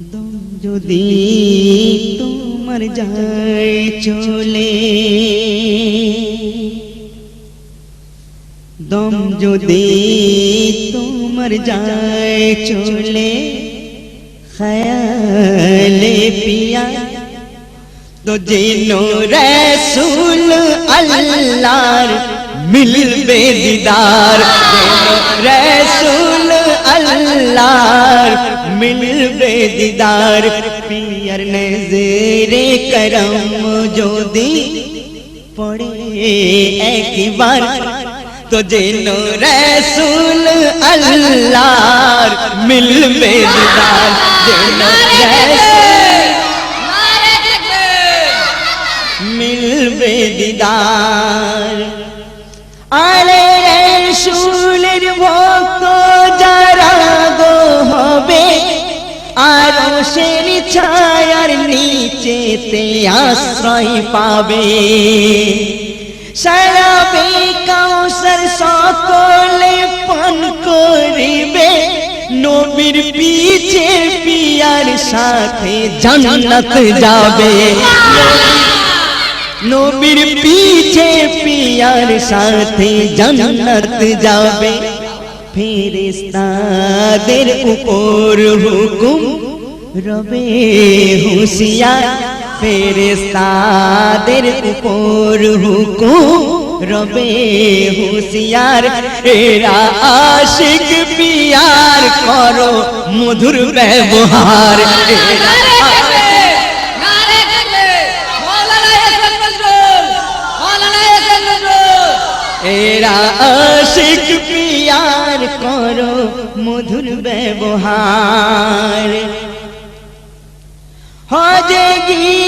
দম যদি তোমার যায় চলে। দম যদি তোমার যায় চলে। খয়ালে পিয়া। তো যেনো রসুল আল্লাহর মিলবে দিদার। যেনো রসুল আল্লাহর মিলবে দিদার পিয়ার নজরে করম যদি পড়ে একবার তো যেনো রসুল আল্লাহর মিলবে দিদার যেনো রসুল মিলবে দিদার আরে রসুলের নিচেতে আশ্রয় পাবে। সারা কাউসার সকলে পান করিবে। নবীর পিছে পিয়ার সাথে জান্নাত যাবে। নবীর পিছে পিয়ার সাথে জান্নাত যাবে। ফেরেস্তাদের উপর হুকুম, রবে হুশিয়ার ফেরেস্তাদের উপর হুকুম, রবে হুশিয়ার। এরা আশিক পিয়ার করো মধুর ব্যবহার। এরা আশিক পিয়ার করো মধুর ব্যবহার। হজে গিয়ে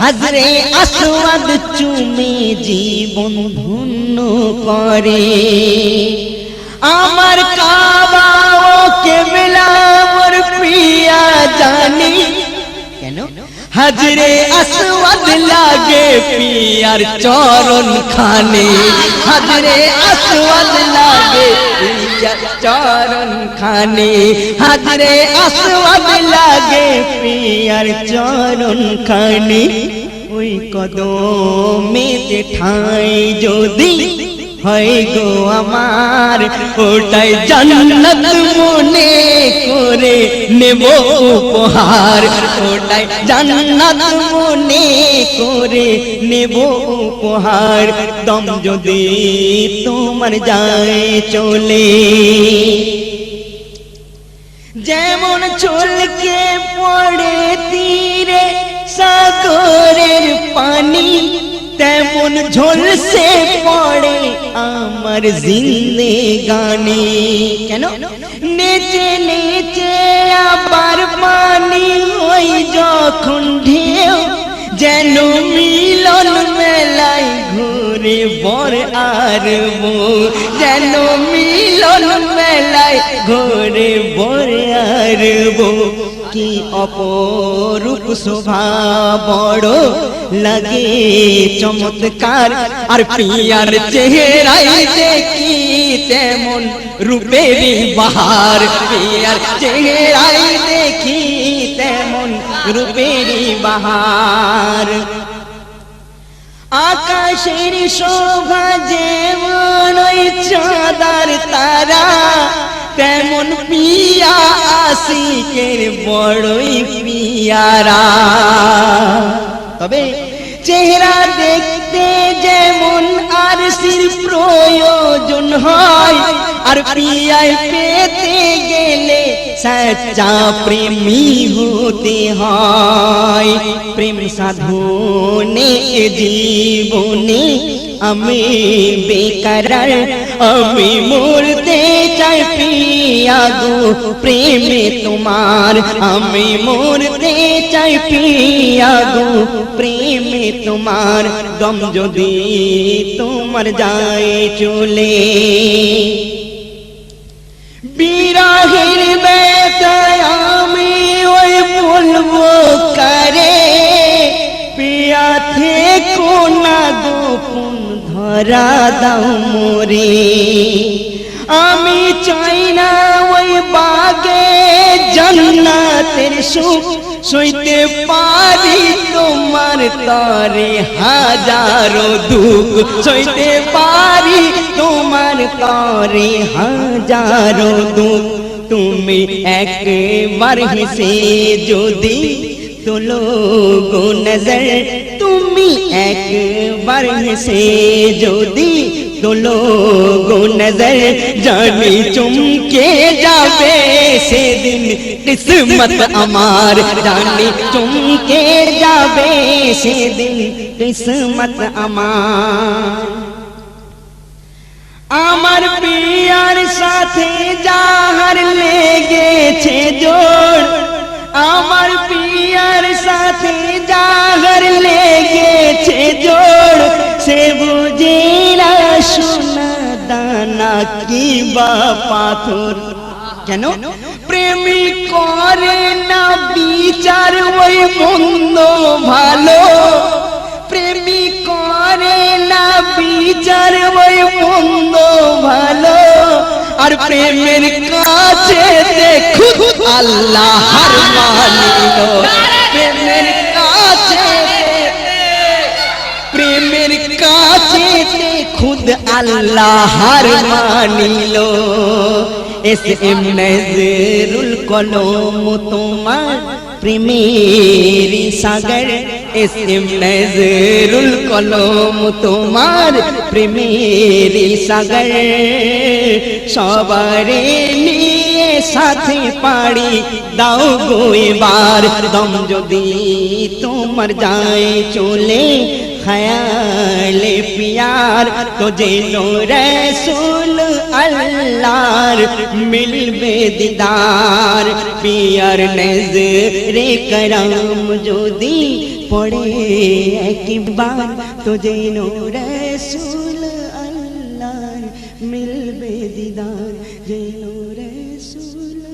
হাজরে আসওয়াদ চুমে জীবন ধন্য করে। আমার কাবা ও কেবলা আমার প্রিয়া জানি। কেন? হাজরে আসওয়াদ লাগে পিয়ার চরণ খানে। হাজরে আসওয়াদ লাগে পিয়ার চরণ খানে। হাজরে আসওয়াদ লাগে পিয়ার চরণ খানে। ওই কদমেতে ঠাই যদি হয় গো আমার, ওটাই জান্নাত মনে করে নেব উপহার। ওটাই জান্নাত মনে করে নেব উপহার। দম যদি তোমার যায় চলে। যেমন চলকে পড়ে তীরে সাগরের পানি তেমন ঝলসে পড়ে আমার জিন্দে গানে। কেন? নেচে নেচে আবার পানি ওই যখন ঢেউ, যেন মিলন মেলায় ঘুরে বর আর বউ, যেন মিলন মেলায় ঘুরে বর আর বউ। কি অপরূপ শোভা বড় লাগে চমৎকার, আর পিয়ার চেহারাই দেখি তেমন রূপের বাহার। পিয়ার চেহারাই দেখি তেমন রূপের বাহার। আকাশের শোভা যেমন ওই চাঁদার তারা, তেমন পিয়া আশিকের বড়ই পিয়ারা। তবে চেহারা দেখতে যেমন আর সির প্রয়োজন হয়, আর পিয়ায় পেতে গেলে সচ্চা প্রেমী হতে হয় প্রেম সাধনে জীবনে আমি বেকার আমি মরতে চাই পিয়া গো প্রেমে তোমার আমি মরতে চাই পিয়া গো প্রেমে তোমার দম যদি তোমার যায় চলে বিরাহের ধরা দাও মোরে। আমি চাই না ওই বাগে জান্নাতের সুখ সইতে পারি তোমার তরে হাজারো দুঃখ সইতে পারি তোমার তরে হাজারো দুঃখ। তুমি একবার হেসে যদি তোলো গো নজর তুমি একবার হেসে যদি তোলো গো নজর জানি চুমকে যাবে সেদিন কিসমত আমার জানি চুমকে যাবে সেদিন কিসমত আমার আমার পিয়ার সাথে যাহার লেগেছে সাথে যাহার লেগেছে জোর সে বুঝে না সোনা দানা কি বা পাথর। কেন? প্রেমী করে না বিচার ওই মন্দ ভালো। প্রেমী করে না বিচার ওই মন্দ ভালো। আর প্রেমের কাছে দেখুন আল্লাহর মানিল। প্রেমের কাছে খুদ আল্লাহর মানিল এস এম নজরুল কলম তোমার প্রেমের সাগর এস নজরুল কলম তোমার প্রেমের সাগর। সবারে নিয়ে সাথে পাড়ি দাও গো এবার। দম যদি তোমার যায় চলে খয়ালে পিয়ার তো যেনো রসুল আল্লাহর মিলবে দিদার পিয়ার নজরে করম যদি পড়ে একবার তো যেনো রসুল আল্লাহর মিলবে দিদার যেনো রসুল